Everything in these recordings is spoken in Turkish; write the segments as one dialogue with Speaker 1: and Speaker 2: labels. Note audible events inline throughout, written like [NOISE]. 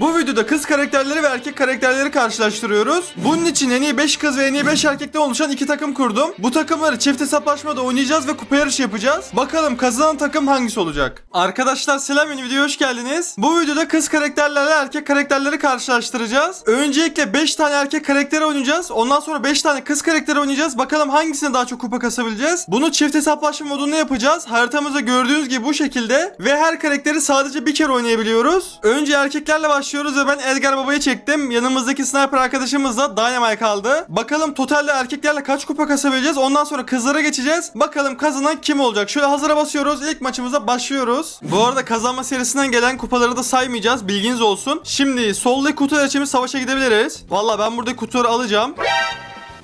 Speaker 1: Bu videoda kız karakterleri ve erkek karakterleri karşılaştırıyoruz. Bunun için en iyi 5 kız ve en iyi 5 erkekten oluşan iki takım kurdum. Bu takımları çift hesaplaşmada oynayacağız ve kupa yarışı yapacağız. Bakalım kazanan takım hangisi olacak? Arkadaşlar selam yeni videoya hoş geldiniz. Bu videoda kız karakterlerle erkek karakterleri karşılaştıracağız. Öncelikle 5 tane erkek karakteri oynayacağız. Ondan sonra 5 tane kız karakteri oynayacağız. Bakalım hangisine daha çok kupa kasabileceğiz. Bunu çift hesaplaşma modunda yapacağız. Haritamızda gördüğünüz gibi bu şekilde. Ve her karakteri sadece bir kere oynayabiliyoruz. Önce erkeklerle başlıyoruz ve ben Edgar Baba'yı çektim. Yanımızdaki sniper arkadaşımız da Dynamite kaldı. Bakalım totalde erkeklerle kaç kupa kasabileceğiz. Ondan sonra kızlara geçeceğiz. Bakalım kazanan kim olacak? Şöyle hazıra basıyoruz. İlk maçımıza başlıyoruz. Bu arada kazanma serisinden gelen kupaları da saymayacağız. Bilginiz olsun. Şimdi soldaki kutu açımız savaşa gidebiliriz. Valla ben buradaki kutuları alacağım.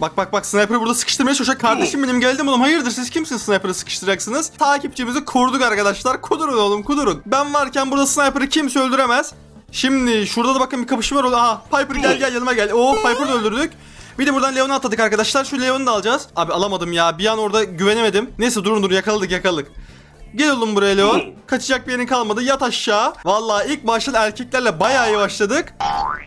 Speaker 1: Bak bak bak sniper'ı burada sıkıştırmaya çalışıyor. Kardeşim benim geldim oğlum. Hayırdır siz kimsiniz sniper'ı sıkıştıracaksınız? Takipçimizi kurduk arkadaşlar. Kudurun oğlum kudurun. Ben varken burada sniper'ı kimse öldüremez. Şimdi şurada da bakın bir kapışma var. Aha Piper gel gel yanıma gel. Oo Piper'ı da öldürdük. Bir de buradan Leon'u atladık arkadaşlar. Şu Leon'u da alacağız. Abi alamadım ya. Bir an orada güvenemedim. Neyse durun dur yakaladık yakaladık. Gel oğlum buraya Leon. Kaçacak bir yerin kalmadı. Yat aşağı. Vallahi ilk başta erkeklerle bayağı iyi başladık.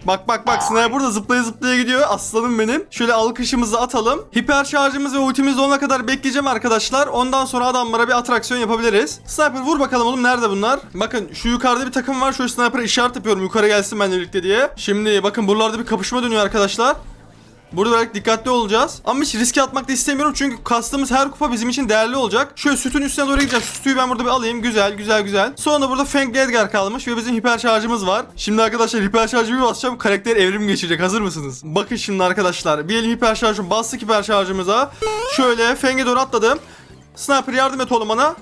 Speaker 1: Bak bak bak Sniper burada zıplaya zıplaya gidiyor. Aslanım benim. Şöyle alkışımızı atalım. Hiper şarjımız ve ultimiz olana kadar bekleyeceğim arkadaşlar. Ondan sonra adamlara bir atraksiyon yapabiliriz. Sniper vur bakalım oğlum nerede bunlar? Bakın şu yukarıda bir takım var. Şöyle Sniper'a işaret yapıyorum yukarı gelsin benimle birlikte diye. Şimdi bakın buralarda bir kapışma dönüyor arkadaşlar. Burada olarak dikkatli olacağız. Ama hiç riske atmak da istemiyorum çünkü kastığımız her kupa bizim için değerli olacak. Şöyle sütün üstüne doğru gideceğim. Şu sütüyü ben burada bir alayım. Güzel güzel güzel. Sonra burada Fang Edgar kalmış ve bizim hiper şarjımız var. Şimdi arkadaşlar hiper şarjı bir basacağım. Karakter evrim geçirecek. Hazır mısınız? Bakın şimdi arkadaşlar. Bir elim hiper şarjım. Bastık hiper şarjımıza. Şöyle Fang'e doğru atladım. Sniper yardım et oğlum bana.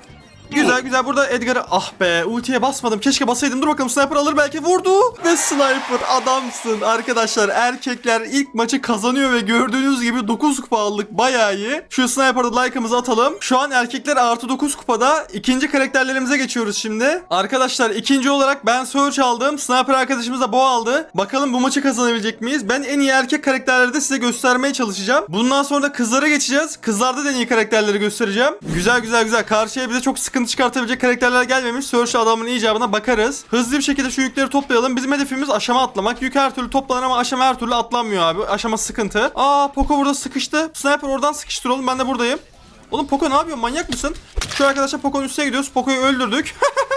Speaker 1: Güzel güzel. Burada Edgar'ı ah be ultiye basmadım. Keşke basaydım dur bakalım sniper alır belki. Vurdu ve sniper adamsın. Arkadaşlar erkekler ilk maçı kazanıyor ve gördüğünüz gibi 9 kupa aldık. Bayağı iyi. Şu sniper'da like'ımızı atalım. Şu an erkekler artı 9 kupada. İkinci karakterlerimize geçiyoruz şimdi. Arkadaşlar ikinci olarak ben Search aldım. Sniper arkadaşımız da Bo aldı. Bakalım bu maçı kazanabilecek miyiz? Ben en iyi erkek karakterleri de size göstermeye çalışacağım. Bundan sonra da kızlara geçeceğiz. Kızlarda da en iyi karakterleri göstereceğim. Güzel güzel güzel. Karşıya bize çok sıkıntı çıkartabilecek karakterler gelmemiş. Search adamın icabına bakarız. Hızlı bir şekilde şu yükleri toplayalım. Bizim hedefimiz aşama atlamak. Yük her türlü toplanır ama aşama her türlü atlanmıyor abi. Aşama sıkıntı. Aa Poco burada sıkıştı. Sniper oradan sıkıştır oğlum. Ben de buradayım. Oğlum Poco ne yapıyorsun? Manyak mısın? Şu arkadaşlar Poco'nun üstüne gidiyoruz. Poco'yu öldürdük. [LAUGHS]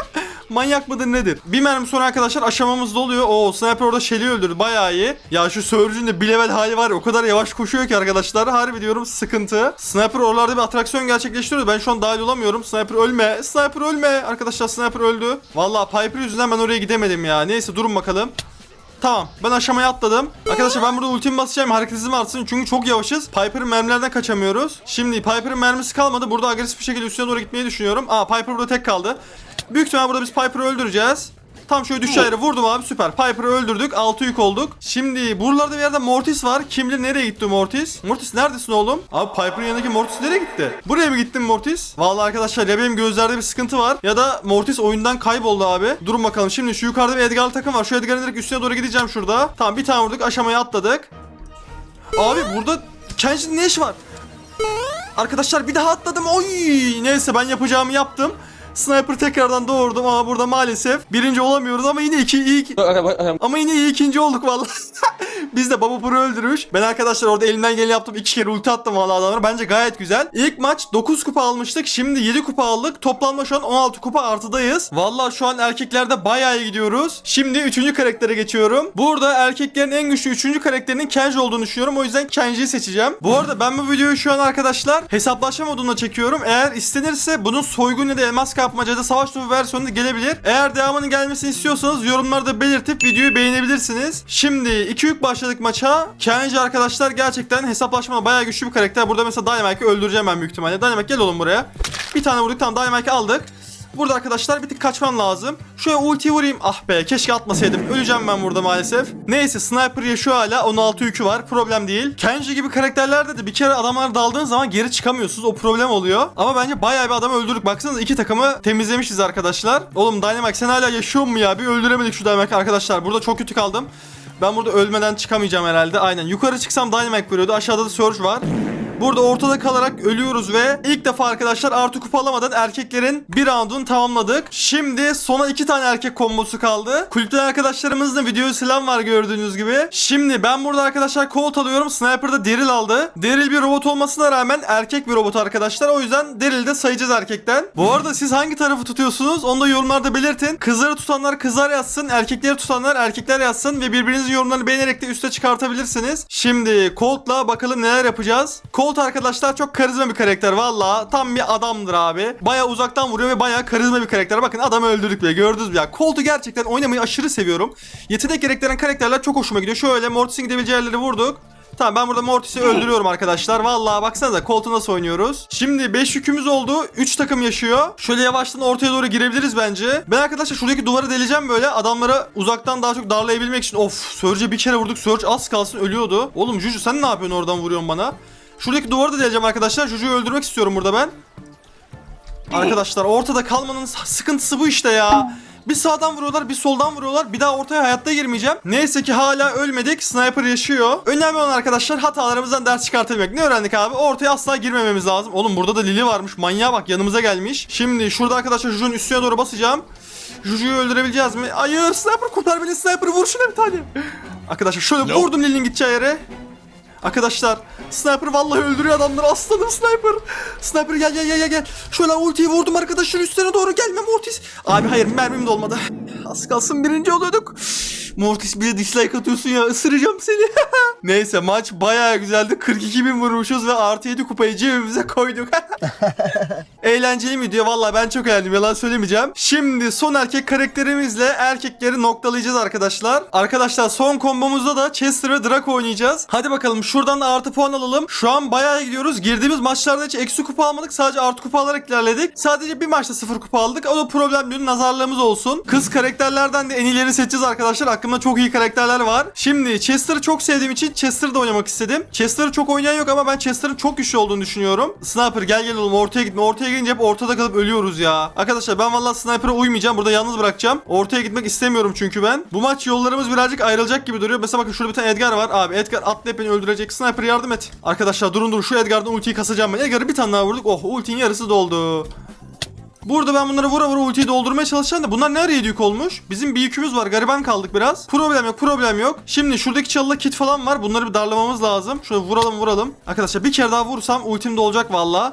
Speaker 1: Manyak mıdır nedir? Bir mermi sonra arkadaşlar aşamamız doluyor. Oo sniper orada Shelly'i öldürdü. Bayağı iyi. Ya şu Surge'ün de bir level hali var ya o kadar yavaş koşuyor ki arkadaşlar. Harbi diyorum sıkıntı. Sniper oralarda bir atraksiyon gerçekleştiriyor. Ben şu an dahil olamıyorum. Sniper ölme. Sniper ölme. Arkadaşlar sniper öldü. Vallahi Piper yüzünden ben oraya gidemedim ya. Neyse durun bakalım. Tamam ben aşamaya atladım. Arkadaşlar ben burada ultimi basacağım hareket hızım artsın çünkü çok yavaşız. Piper'ın mermilerden kaçamıyoruz. Şimdi Piper'ın mermisi kalmadı. Burada agresif bir şekilde üstüne doğru gitmeyi düşünüyorum. Aa Piper burada tek kaldı. Büyük ihtimal burada biz Piper'ı öldüreceğiz. Tam şöyle düş ayrı vurdum abi süper. Piper'ı öldürdük. 6 yük olduk. Şimdi buralarda bir yerde Mortis var. Kim bilir nereye gitti Mortis? Mortis neredesin oğlum? Abi Piper'ın yanındaki Mortis nereye gitti? Buraya mı gittin Mortis? Vallahi arkadaşlar ya benim gözlerde bir sıkıntı var ya da Mortis oyundan kayboldu abi. Durun bakalım. Şimdi şu yukarıda bir Edgar'lı takım var. Şu Edgar'ın direkt üstüne doğru gideceğim şurada. Tamam bir tane vurduk. Aşamaya atladık. Abi burada Kenji'nin ne işi var? Arkadaşlar bir daha atladım. Oy! Neyse ben yapacağımı yaptım. Sniper tekrardan doğurdum ama burada maalesef birinci olamıyoruz ama yine iki iyi ama yine iyi ikinci olduk vallahi. [LAUGHS] Biz de Baba Pro öldürmüş. Ben arkadaşlar orada elimden geleni yaptım. iki kere ulti attım vallahi adamlara. Bence gayet güzel. İlk maç 9 kupa almıştık. Şimdi 7 kupa aldık. Toplamda şu an 16 kupa artıdayız. Vallahi şu an erkeklerde bayağı iyi gidiyoruz. Şimdi 3. karaktere geçiyorum. Burada erkeklerin en güçlü 3. karakterinin Kenji olduğunu düşünüyorum. O yüzden Kenji'yi seçeceğim. Bu arada ben bu videoyu şu an arkadaşlar hesaplaşma modunda çekiyorum. Eğer istenirse bunun soygun ya da elmas kapmacada savaş topu versiyonu gelebilir. Eğer devamının gelmesini istiyorsanız yorumlarda belirtip videoyu beğenebilirsiniz. Şimdi 2 yük başladık maça. Kenji arkadaşlar gerçekten hesaplaşmada bayağı güçlü bir karakter. Burada mesela Dynamite'ı öldüreceğim ben büyük ihtimalle. Dynamite gel oğlum buraya. Bir tane vurduk tamam Dynamite'ı aldık. Burada arkadaşlar bir tık kaçmam lazım. Şöyle ulti vurayım. Ah be keşke atmasaydım. Öleceğim ben burada maalesef. Neyse sniper yaşıyor hala. 16 yükü var. Problem değil. Kenji gibi karakterlerde de bir kere adamlar daldığın zaman geri çıkamıyorsunuz. O problem oluyor. Ama bence bayağı bir adamı öldürdük. Baksanıza iki takımı temizlemişiz arkadaşlar. Oğlum Dynamite sen hala yaşıyor mu ya? Bir öldüremedik şu Dynamite arkadaşlar. Burada çok kötü kaldım. Ben burada ölmeden çıkamayacağım herhalde. Aynen. Yukarı çıksam Dynamite vuruyordu. Aşağıda da Surge var. Burada ortada kalarak ölüyoruz ve ilk defa arkadaşlar artı kupa alamadan erkeklerin bir roundunu tamamladık. Şimdi sona iki tane erkek kombosu kaldı. Kulüpten arkadaşlarımızın da video selam var gördüğünüz gibi. Şimdi ben burada arkadaşlar Colt alıyorum. Sniper'da Daryl aldı. Daryl bir robot olmasına rağmen erkek bir robot arkadaşlar. O yüzden Daryl'i de sayacağız erkekten. Bu arada siz hangi tarafı tutuyorsunuz? Onu da yorumlarda belirtin. Kızları tutanlar kızlar yazsın. Erkekleri tutanlar erkekler yazsın. Ve birbirinizin yorumlarını beğenerek de üste çıkartabilirsiniz. Şimdi Colt'la bakalım neler yapacağız. Colt arkadaşlar çok karizma bir karakter. Valla tam bir adamdır abi. Baya uzaktan vuruyor ve baya karizma bir karakter. Bakın adamı öldürdük bile gördünüz mü ya. Colt'u gerçekten oynamayı aşırı seviyorum. Yetenek gerektiren karakterler çok hoşuma gidiyor. Şöyle Mortis'in gidebileceği yerleri vurduk. Tamam ben burada Mortis'i öldürüyorum arkadaşlar. Vallahi baksanıza Colt'u nasıl oynuyoruz. Şimdi 5 yükümüz oldu. 3 takım yaşıyor. Şöyle yavaştan ortaya doğru girebiliriz bence. Ben arkadaşlar şuradaki duvarı deleceğim böyle. Adamları uzaktan daha çok darlayabilmek için. Of Surge'e bir kere vurduk. Surge az kalsın ölüyordu. Oğlum Juju sen ne yapıyorsun oradan vuruyorsun bana? Şuradaki duvarı da deleceğim arkadaşlar. Juju'yu öldürmek istiyorum burada ben. Arkadaşlar ortada kalmanın sıkıntısı bu işte ya. Bir sağdan vuruyorlar bir soldan vuruyorlar. Bir daha ortaya hayatta girmeyeceğim. Neyse ki hala ölmedik. Sniper yaşıyor. Önemli olan arkadaşlar hatalarımızdan ders çıkartabilmek. Ne öğrendik abi? Ortaya asla girmememiz lazım. Oğlum burada da Lili varmış. Manyağa bak yanımıza gelmiş. Şimdi şurada arkadaşlar Juju'nun üstüne doğru basacağım. Juju'yu öldürebileceğiz mi? Hayır sniper kurtar beni sniper vur şuna bir tane. Arkadaşlar şöyle vurdum Lili'nin gideceği yere. Arkadaşlar sniper vallahi öldürüyor adamları aslanım sniper. Sniper gel gel gel gel. Şöyle ultiyi vurdum arkadaşlar üstüne doğru gelme Mortis. Abi hayır mermim de olmadı. Az kalsın birinci oluyorduk. Mortis bir de dislike atıyorsun ya ısıracağım seni. [LAUGHS] Neyse maç bayağı güzeldi. 42 bin vurmuşuz ve artı 7 kupayı cebimize koyduk. [LAUGHS] Eğlenceli mi diyor vallahi ben çok eğlendim yalan söylemeyeceğim. Şimdi son erkek karakterimizle erkekleri noktalayacağız arkadaşlar. Arkadaşlar son kombomuzda da Chester ve Draco oynayacağız. Hadi bakalım şuradan da artı puan alalım. Şu an bayağı gidiyoruz. Girdiğimiz maçlarda hiç eksi kupa almadık. Sadece artı kupa alarak ilerledik. Sadece bir maçta sıfır kupa aldık. O da problem değil. Nazarlığımız olsun. Kız karakterlerden de en iyilerini seçeceğiz arkadaşlar. Aklımda çok iyi karakterler var. Şimdi Chester'ı çok sevdiğim için Chester'da oynamak istedim. Chester'ı çok oynayan yok ama ben Chester'ın çok güçlü olduğunu düşünüyorum. Sniper gel gel oğlum ortaya gitme. Ortaya gelince hep ortada kalıp ölüyoruz ya. Arkadaşlar ben vallahi Sniper'a uymayacağım. Burada yalnız bırakacağım. Ortaya gitmek istemiyorum çünkü ben. Bu maç yollarımız birazcık ayrılacak gibi duruyor. Mesela bakın şurada bir tane Edgar var. Abi Edgar atlayıp beni öldürecek. Sniper yardım et. Arkadaşlar durun durun şu Edgar'dan ultiyi kasacağım ben. Edgar'ı bir tane daha vurduk. Oh ultinin yarısı doldu. Burada ben bunları vura vura ultiyi doldurmaya çalışacağım da bunlar nereye yük olmuş? Bizim bir yükümüz var gariban kaldık biraz. Problem yok problem yok. Şimdi şuradaki çalıda kit falan var. Bunları bir darlamamız lazım. Şöyle vuralım vuralım. Arkadaşlar bir kere daha vursam ultim de olacak valla.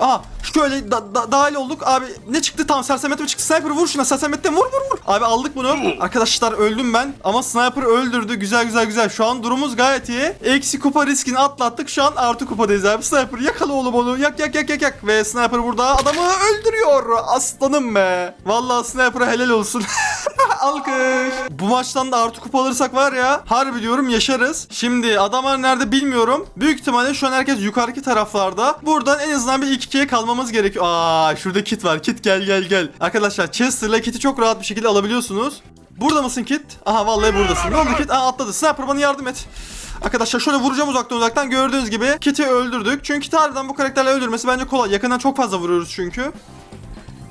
Speaker 1: Aha şöyle da, da- dahil olduk. Abi ne çıktı tam sersemete mi çıktı? Sniper vur şuna sersemetten vur vur vur. Abi aldık bunu. [LAUGHS] Arkadaşlar öldüm ben. Ama sniper öldürdü. Güzel güzel güzel. Şu an durumumuz gayet iyi. Eksi kupa riskini atlattık. Şu an artı kupadayız abi. Sniper yakala oğlum onu. Yak yak yak yak yak. Ve sniper burada adamı öldürüyor. Aslanım be. Vallahi sniper'a helal olsun. [LAUGHS] Alkış. Bu maçtan da artı kupa alırsak var ya harbi diyorum yaşarız. Şimdi adamlar nerede bilmiyorum. Büyük ihtimalle şu an herkes yukarıki taraflarda. Buradan en azından bir ilk ikiye kalmamız gerekiyor. Aa şurada kit var. Kit gel gel gel. Arkadaşlar Chester'la kit'i çok rahat bir şekilde alabiliyorsunuz. Burada mısın kit? Aha vallahi buradasın. Ne oldu kit? Aa atladı. Sniper bana yardım et. Arkadaşlar şöyle vuracağım uzaktan uzaktan gördüğünüz gibi Kit'i öldürdük. Çünkü Kit harbiden bu karakterle öldürmesi bence kolay. Yakından çok fazla vuruyoruz çünkü.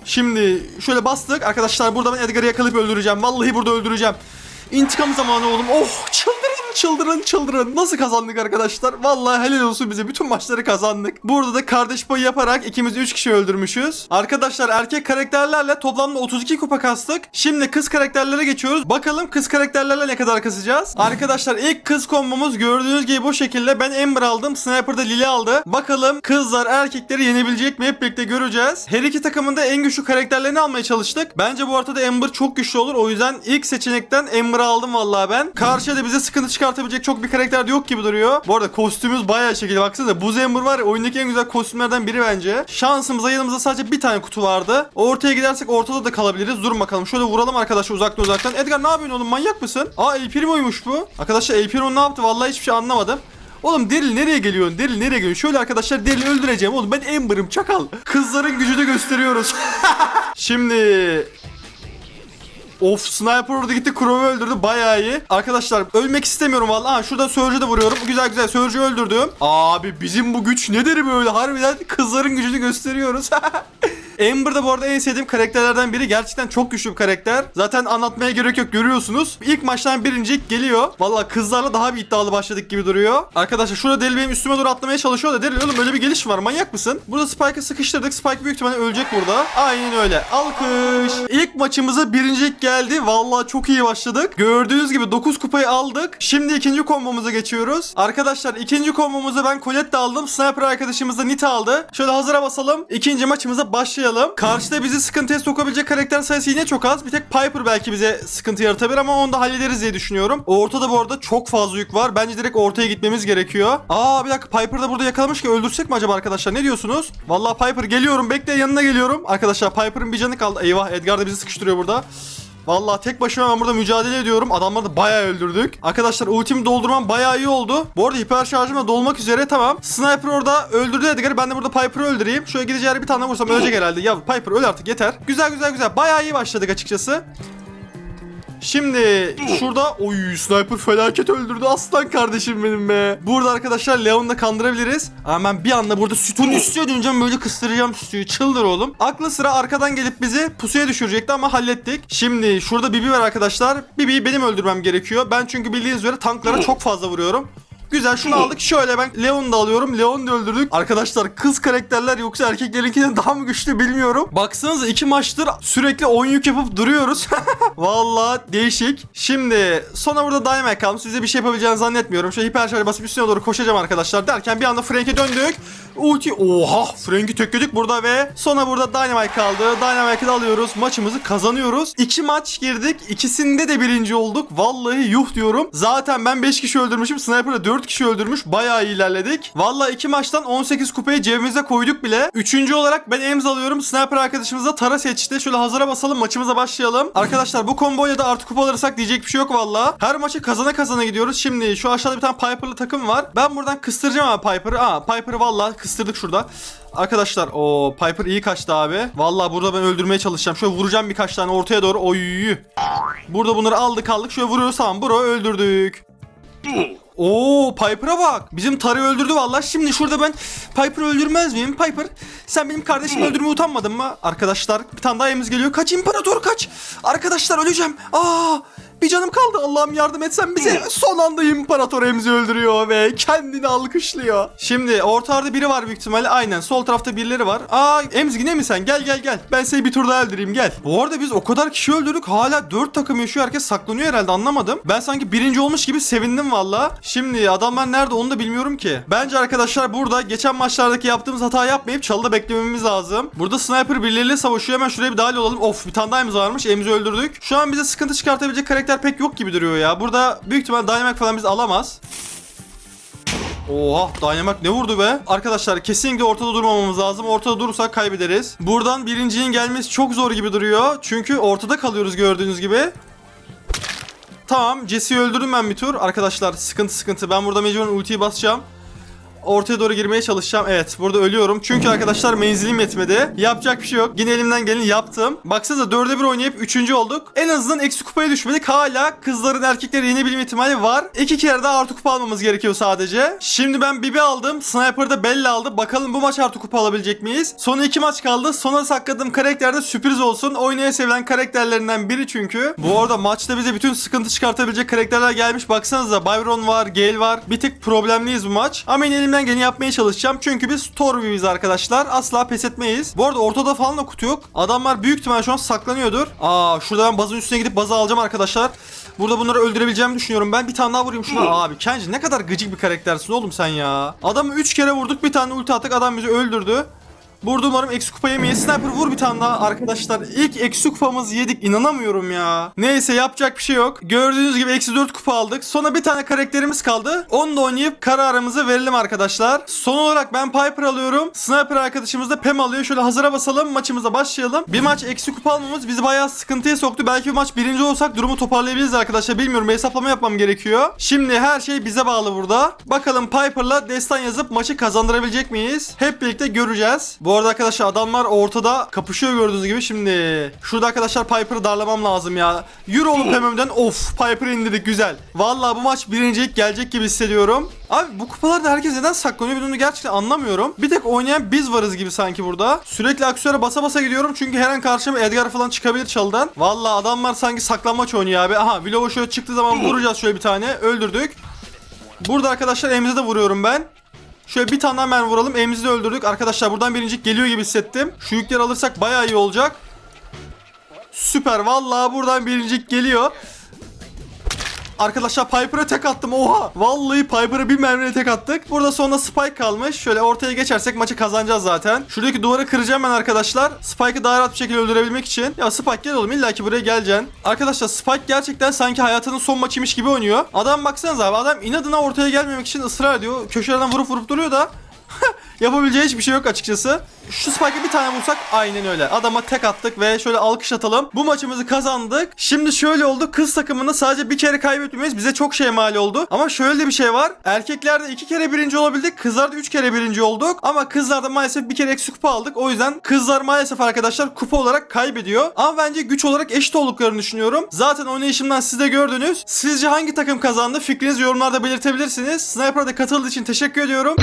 Speaker 1: Şimdi şöyle bastık. Arkadaşlar burada ben Edgar'ı yakalayıp öldüreceğim. Vallahi burada öldüreceğim. İntikam zamanı oğlum. Oh çıldırın çıldırın çıldırın. Nasıl kazandık arkadaşlar? Vallahi helal olsun bize. Bütün maçları kazandık. Burada da kardeş payı yaparak ikimiz 3 kişi öldürmüşüz. Arkadaşlar erkek karakterlerle toplamda 32 kupa kastık. Şimdi kız karakterlere geçiyoruz. Bakalım kız karakterlerle ne kadar kasacağız? Arkadaşlar ilk kız kombomuz gördüğünüz gibi bu şekilde. Ben Ember aldım. Sniper'da Lily aldı. Bakalım kızlar erkekleri yenebilecek mi? Hep birlikte göreceğiz. Her iki takımın da en güçlü karakterlerini almaya çalıştık. Bence bu ortada Ember çok güçlü olur. O yüzden ilk seçenekten Ember'ı aldım vallahi ben. Karşıya da bize sıkıntı çıkartabilecek çok bir karakter de yok gibi duruyor. Bu arada kostümümüz bayağı şekilli. Baksanıza Buz Ember var ya oyundaki en güzel kostümlerden biri bence. Şansımıza yanımızda sadece bir tane kutu vardı. Ortaya gidersek ortada da kalabiliriz. Durun bakalım. Şöyle vuralım arkadaşlar uzaktan uzaktan. Edgar ne yapıyorsun oğlum manyak mısın? Aa El Primo'ymuş bu. Arkadaşlar El Primo ne yaptı? Vallahi hiçbir şey anlamadım. Oğlum Deril nereye geliyorsun? Deril nereye geliyorsun? Şöyle arkadaşlar Deril'i öldüreceğim. Oğlum ben Amber'ım çakal. Kızların gücünü gösteriyoruz. [LAUGHS] Şimdi Of sniper orada gitti Crow'u öldürdü bayağı iyi. Arkadaşlar ölmek istemiyorum vallahi. Ha şurada Surge'ü de vuruyorum. Güzel güzel Surge'ü öldürdüm. Abi bizim bu güç nedir böyle? Harbiden kızların gücünü gösteriyoruz. [LAUGHS] Amber da bu arada en sevdiğim karakterlerden biri. Gerçekten çok güçlü bir karakter. Zaten anlatmaya gerek yok görüyorsunuz. İlk maçtan birincilik geliyor. Valla kızlarla daha bir iddialı başladık gibi duruyor. Arkadaşlar şurada Deli benim üstüme doğru atlamaya çalışıyor da Deli oğlum böyle bir geliş var manyak mısın? Burada Spike'ı sıkıştırdık. Spike büyük ihtimalle ölecek burada. Aynen öyle. Alkış. İlk maçımıza birincilik geldi. Valla çok iyi başladık. Gördüğünüz gibi 9 kupayı aldık. Şimdi ikinci kombomuza geçiyoruz. Arkadaşlar ikinci kombomuza ben Colette aldım. Sniper arkadaşımız da Nita aldı. Şöyle hazıra basalım. İkinci maçımıza başlayalım. Karşıda bizi sıkıntıya sokabilecek karakter sayısı yine çok az. Bir tek Piper belki bize sıkıntı yaratabilir ama onu da hallederiz diye düşünüyorum. Ortada bu arada çok fazla yük var. Bence direkt ortaya gitmemiz gerekiyor. Aa bir dakika Piper da burada yakalamış ki öldürsek mi acaba arkadaşlar? Ne diyorsunuz? Vallahi Piper geliyorum. Bekle yanına geliyorum. Arkadaşlar Piper'ın bir canı kaldı. Eyvah Edgar da bizi sıkıştırıyor burada. Vallahi tek başıma ben burada mücadele ediyorum. Adamları da bayağı öldürdük. Arkadaşlar ultimi doldurmam bayağı iyi oldu. Bu arada hiper şarjım da dolmak üzere tamam. Sniper orada öldürdü Edgar'ı. Ben de burada Piper'ı öldüreyim. Şöyle gideceği bir tane vursam ölecek herhalde. Ya Piper öl artık yeter. Güzel güzel güzel. Bayağı iyi başladık açıkçası. Şimdi şurada oy sniper felaket öldürdü aslan kardeşim benim be. Burada arkadaşlar Leon'u da kandırabiliriz. Ama ben bir anda burada sütun üstüne döneceğim böyle kıstıracağım sütüyü. Çıldır oğlum. Aklı sıra arkadan gelip bizi pusuya düşürecekti ama hallettik. Şimdi şurada Bibi var arkadaşlar. Bibi'yi benim öldürmem gerekiyor. Ben çünkü bildiğiniz üzere tanklara çok fazla vuruyorum. Güzel şunu aldık. Şöyle ben Leon'u da alıyorum. Leon'u da öldürdük. Arkadaşlar kız karakterler yoksa erkeklerinkinden daha mı güçlü bilmiyorum. Baksanıza iki maçtır sürekli 10 yük yapıp duruyoruz. [LAUGHS] Vallahi değişik. Şimdi sonra burada Dynamite kalmış. Size bir şey yapabileceğini zannetmiyorum. Şöyle hiper şarj basıp üstüne doğru koşacağım arkadaşlar derken bir anda Frank'e döndük. Ulti oha Frank'i tekledik burada ve sonra burada Dynamite kaldı. Dynamite'i de alıyoruz. Maçımızı kazanıyoruz. İki maç girdik. İkisinde de birinci olduk. Vallahi yuh diyorum. Zaten ben 5 kişi öldürmüşüm. Sniper'da 4 kişi öldürmüş. Bayağı iyi ilerledik. Vallahi iki maçtan 18 kupayı cebimize koyduk bile. Üçüncü olarak ben Ems alıyorum. Sniper arkadaşımız da Tara seçti. Şöyle hazıra basalım maçımıza başlayalım. Arkadaşlar bu komboyla da artı kupa alırsak diyecek bir şey yok valla. Her maçı kazana kazana gidiyoruz. Şimdi şu aşağıda bir tane Piper'lı takım var. Ben buradan kıstıracağım abi Piper'ı. Aa Piper'ı valla kıstırdık şurada. Arkadaşlar o Piper iyi kaçtı abi. Valla burada ben öldürmeye çalışacağım. Şöyle vuracağım birkaç tane ortaya doğru. Oy. Burada bunları aldık aldık. Şöyle vuruyoruz tamam. Bro öldürdük. Oo Piper'a bak. Bizim Tarı öldürdü vallahi. Şimdi şurada ben Piper'ı öldürmez miyim? Piper sen benim kardeşimi öldürmeye utanmadın mı? Arkadaşlar bir tane daha emz geliyor. Kaç imparator kaç. Arkadaşlar öleceğim. Aa bir canım kaldı. Allah'ım yardım etsen bize. Son anda imparator emzi öldürüyor ve kendini alkışlıyor. Şimdi ortalarda biri var büyük ihtimalle. Aynen sol tarafta birileri var. Aa emz yine mi sen? Gel gel gel. Ben seni bir tur daha öldüreyim gel. Bu arada biz o kadar kişi öldürdük. Hala 4 takım yaşıyor. Herkes saklanıyor herhalde anlamadım. Ben sanki birinci olmuş gibi sevindim valla. Şimdi adamlar nerede onu da bilmiyorum ki. Bence arkadaşlar burada geçen maçlardaki yaptığımız hata yapmayıp çalıda beklememiz lazım. Burada sniper birileriyle savaşıyor. Hemen şuraya bir dahil olalım. Of bir tane daha varmış. Emzi öldürdük. Şu an bize sıkıntı çıkartabilecek karakter pek yok gibi duruyor ya. Burada büyük ihtimal Dynamite falan bizi alamaz. Oha Dynamite ne vurdu be? Arkadaşlar kesinlikle ortada durmamamız lazım. Ortada durursak kaybederiz. Buradan birincinin gelmesi çok zor gibi duruyor. Çünkü ortada kalıyoruz gördüğünüz gibi. Tamam Jesse'yi öldürdüm ben bir tur. Arkadaşlar sıkıntı sıkıntı. Ben burada mecburen ultiyi basacağım. Ortaya doğru girmeye çalışacağım. Evet burada ölüyorum. Çünkü arkadaşlar menzilim yetmedi. Yapacak bir şey yok. Yine elimden geleni yaptım. Baksanıza 4'e 1 oynayıp 3. olduk. En azından eksi kupaya düşmedik. Hala kızların erkekleri yenebilme ihtimali var. İki kere daha artı kupa almamız gerekiyor sadece. Şimdi ben Bibi aldım. Sniper'da Bella aldı. Bakalım bu maç artı kupa alabilecek miyiz? Son iki maç kaldı. Sona sakladığım karakter de sürpriz olsun. Oynaya sevilen karakterlerinden biri çünkü. Bu arada maçta bize bütün sıkıntı çıkartabilecek karakterler gelmiş. Baksanıza Byron var, Gale var. Bir tık problemliyiz bu maç. Ama yine elimden geleni yapmaya çalışacağım. Çünkü biz Torvi'yiz arkadaşlar. Asla pes etmeyiz. Bu arada ortada falan da kutu yok. Adamlar büyük ihtimal şu an saklanıyordur. Aa şurada ben bazın üstüne gidip bazı alacağım arkadaşlar. Burada bunları öldürebileceğimi düşünüyorum. Ben bir tane daha vurayım şuna. Abi Kenji ne kadar gıcık bir karaktersin oğlum sen ya. Adamı 3 kere vurduk bir tane ulti attık adam bizi öldürdü. Burada umarım eksi kupa yemeyiz. Sniper vur bir tane daha arkadaşlar. İlk eksi kupamızı yedik. inanamıyorum ya. Neyse yapacak bir şey yok. Gördüğünüz gibi eksi 4 kupa aldık. Sonra bir tane karakterimiz kaldı. Onu da oynayıp kararımızı verelim arkadaşlar. Son olarak ben Piper alıyorum. Sniper arkadaşımız da Pem alıyor. Şöyle hazıra basalım. Maçımıza başlayalım. Bir maç eksi kupa almamız bizi bayağı sıkıntıya soktu. Belki bir maç birinci olsak durumu toparlayabiliriz arkadaşlar. Bilmiyorum. Hesaplama yapmam gerekiyor. Şimdi her şey bize bağlı burada. Bakalım Piper'la destan yazıp maçı kazandırabilecek miyiz? Hep birlikte göreceğiz. Bu Bu arada arkadaşlar adamlar ortada kapışıyor gördüğünüz gibi. Şimdi şurada arkadaşlar Piper'ı darlamam lazım ya. Yürü oğlum Pemem'den. Of Piper'ı indirdik güzel. Vallahi bu maç birincilik gelecek gibi hissediyorum. Abi bu kupalarda herkes neden saklanıyor ben onu gerçekten anlamıyorum. Bir tek oynayan biz varız gibi sanki burada. Sürekli aksiyona basa basa gidiyorum çünkü her an karşıma Edgar falan çıkabilir çaldan. Vallahi adamlar sanki saklanmaç oynuyor abi. Aha Vilova şöyle çıktığı zaman vuracağız şöyle bir tane. Öldürdük. Burada arkadaşlar Emre'de de vuruyorum ben. Şöyle bir tane daha hemen vuralım. Emzi'yi de öldürdük. Arkadaşlar buradan birincik geliyor gibi hissettim. Şu yükleri alırsak bayağı iyi olacak. Süper. Vallahi buradan birincik geliyor. Arkadaşlar Piper'a tek attım. Oha. Vallahi Piper'a bir mermiyle tek attık. Burada sonra Spike kalmış. Şöyle ortaya geçersek maçı kazanacağız zaten. Şuradaki duvarı kıracağım ben arkadaşlar. Spike'ı daha rahat bir şekilde öldürebilmek için. Ya Spike gel oğlum illa ki buraya geleceksin. Arkadaşlar Spike gerçekten sanki hayatının son maçıymış gibi oynuyor. Adam baksanıza abi adam inadına ortaya gelmemek için ısrar ediyor. Köşelerden vurup vurup duruyor da [LAUGHS] Yapabileceği hiçbir şey yok açıkçası. Şu spike'ı bir tane vursak aynen öyle. Adama tek attık ve şöyle alkış atalım. Bu maçımızı kazandık. Şimdi şöyle oldu. Kız takımını sadece bir kere kaybetmemiz bize çok şey mal oldu. Ama şöyle de bir şey var. Erkeklerde iki kere birinci olabildik. Kızlarda üç kere birinci olduk. Ama kızlarda maalesef bir kere eksi kupa aldık. O yüzden kızlar maalesef arkadaşlar kupa olarak kaybediyor. Ama bence güç olarak eşit olduklarını düşünüyorum. Zaten oynayışımdan siz de gördünüz. Sizce hangi takım kazandı? Fikrinizi yorumlarda belirtebilirsiniz. Sniper'a da katıldığı için teşekkür ediyorum.